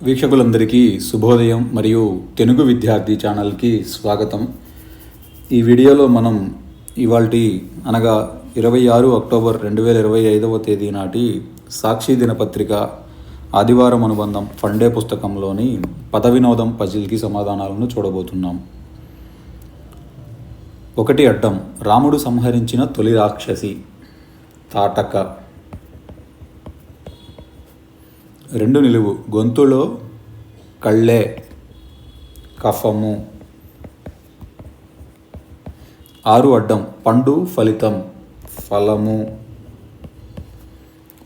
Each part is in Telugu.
వీక్షకులందరికీ శుభోదయం మరియు తెలుగు విద్యార్థి ఛానల్కి స్వాగతం. ఈ వీడియోలో మనం ఇవాల్టి అనగా ఇరవై ఆరు అక్టోబర్ రెండు వేల ఇరవై ఐదవ తేదీ నాటి సాక్షి దినపత్రిక ఆదివారం అనుబంధం ఫండే పుస్తకంలోని పద వినోదం పజిల్కి సమాధానాలను చూడబోతున్నాం. ఒకటి అడ్డం రాముడు సంహరించిన తొలి రాక్షసి తాటక. రెండు నిలువు. గొంతులో కళ్ళే కఫము. ఆరు అడ్డం. పండు ఫలితం ఫలము.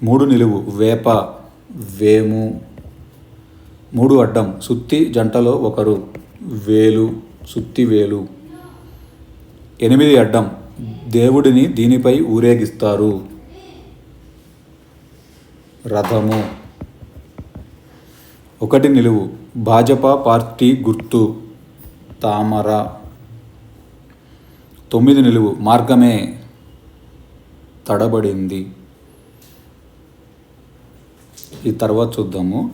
మూడు నిలువు. వేప వేము. మూడు అడ్డం. సుత్తి జంటలో ఒకరు. వేలు సుత్తి వేలు. ఎనిమిది అడ్డం. దేవుడిని దీనిపై ఊరేగిస్తారు. రథము. ఒకటి నిలువు. భాజపా పార్టీ గుర్తు. తామర. తొమ్మిది నిలువు. మార్గమే. తడబడింది. ఈ తర్వాత చూద్దాము.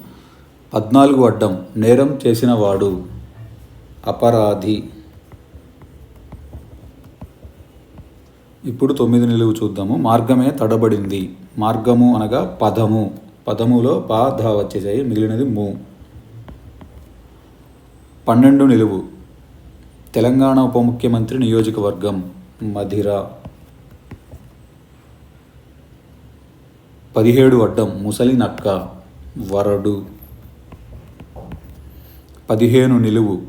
పద్నాలుగు అడ్డం. నేరం చేసిన వాడు. అపరాధి. ఇప్పుడు తొమ్మిది నిలువు చూద్దాము. మార్గమే తడబడింది. మార్గము అనగా పదము. పదములో బాధ వచ్చేసాయి. మిగిలినది ము. పన్నెండు నిలువు. తెలంగాణ ఉప ముఖ్యమంత్రి నియోజకవర్గం మధిర. పదిహేడు అడ్డం ముసలి నక్క వరడు. పదిహేను నిలువు.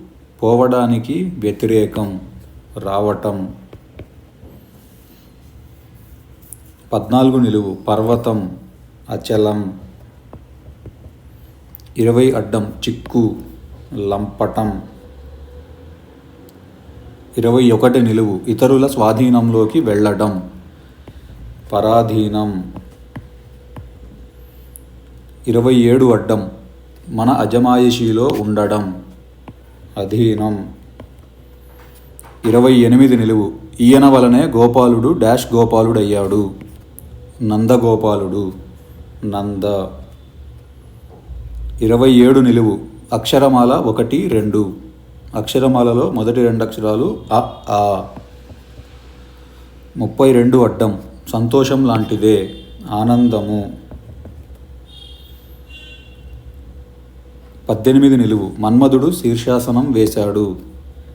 పోవడానికి వ్యతిరేకం రావటం. పద్నాలుగు నిలువు. పర్వతం అచలం. ఇరవై అడ్డం చిక్కు లంపటం. ఇరవై ఒకటి నిలువు ఇతరుల స్వాధీనంలోకి వెళ్ళడం. పరాధీనం. ఇరవై ఏడు అడ్డం మన అజమాయిషీలో ఉండడం. అధీనం. ఇరవై ఎనిమిది నిలువు ఈయన వలనే గోపాలుడు డాష్ గోపాలుడయ్యాడు. నందగోపాలుడు. నంద. ఇరవై ఏడు నిలువు. అక్షరమాల ఒకటి రెండు. అక్షరమాలలో మొదటి రెండు అక్షరాలు అ ఆ. ముప్పై రెండు అడ్డం. సంతోషం లాంటిదే. ఆనందము. పద్దెనిమిది నిలువు. మన్మధుడు శీర్షాసనం వేశాడు.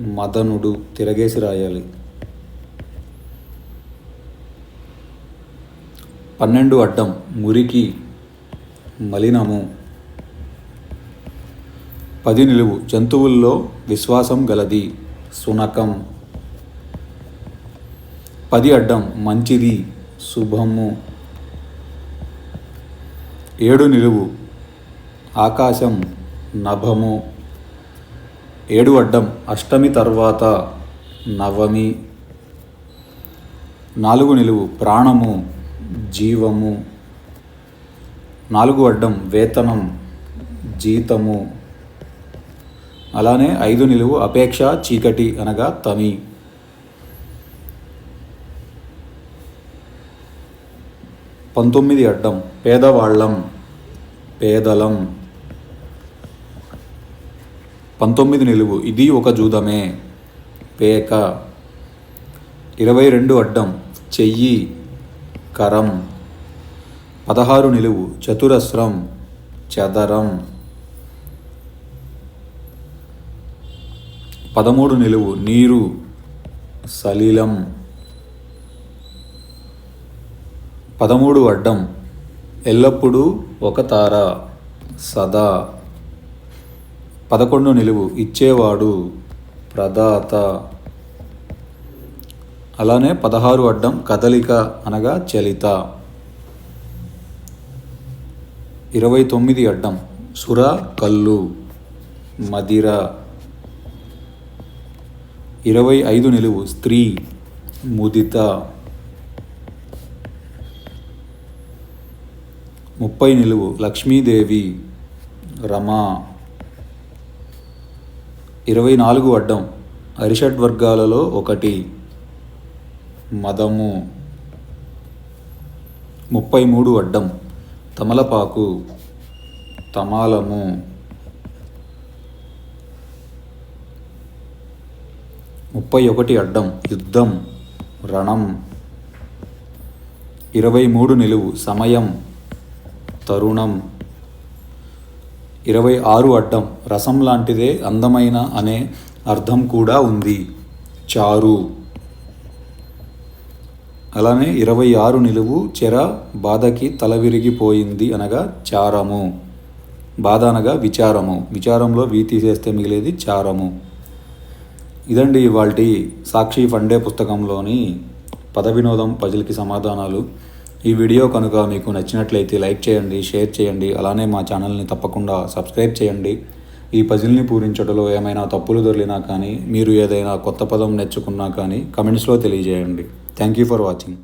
మదనుడు తిరగేసి రాయాలి. పన్నెండు అడ్డం. మురికి మలినము. పది నిలువు జంతువుల్లో విశ్వాసం గలది. సునకం. పది అడ్డం మంచిది. శుభము. ఏడు నిలువు ఆకాశం. నభము. ఏడు అడ్డం అష్టమి తర్వాత నవమి. నాలుగు నిలువు ప్రాణము. జీవము. నాలుగు అడ్డం వేతనం. జీతము. అలానే ఐదు నిలువు అపేక్ష చీకటి అనగా తమి పంతొమ్మిది అడ్డం పేదవాళ్ళం పేదలం. పంతొమ్మిది నిలువు ఇది ఒక జూదమే పేక. ఇరవై రెండు అడ్డం చెయ్యి కరం. పదహారు నిలువు చతురస్రం చదరం. పదమూడు నిలువు నీరు సలీలం. పదమూడు అడ్డం ఎల్లప్పుడూ ఒక తార సదా. పదకొండు నిలువు ఇచ్చేవాడు ప్రదాత. అలానే పదహారు అడ్డం కదలిక అనగా చలిత. ఇరవై తొమ్మిది అడ్డం సుర కల్లు మదిర. ఇరవై ఐదు నిలువు స్త్రీ ముదిత ముప్పై నిలువు లక్ష్మీదేవి రమ ఇరవై నాలుగు అడ్డం అరిషడ్ వర్గాలలో ఒకటి మదము ముప్పై మూడు అడ్డం తమలపాకు తమాలము ముప్పై ఒకటి అడ్డం యుద్ధం రణం. ఇరవై మూడు నిలువు సమయం తరుణం. ఇరవై ఆరు అడ్డం రసం లాంటిదే అందమైన అనే అర్థం కూడా ఉంది. చారు. అలానే ఇరవై ఆరు నిలువు చెర బాధకి తల విరిగిపోయింది అనగా చారము. బాధ అనగా విచారము. విచారంలో వీ తీసేస్తే మిగిలేది చారము. ఇదండి ఇవాళ సాక్షి ఫండే పుస్తకంలోని పద వినోదం పజిల్కి సమాధానాలు. ఈ వీడియో కనుక మీకు నచ్చినట్లయితే లైక్ చేయండి షేర్ చేయండి అలానే మా ఛానల్ని తప్పకుండా సబ్స్క్రైబ్ చేయండి. ఈ పజిల్ని పూరించడంలో ఏమైనా తప్పులు దొరికినా కానీ మీరు ఏదైనా కొత్త పదం నేర్చుకున్నా కానీ కమెంట్స్లో తెలియజేయండి. Thank you for watching.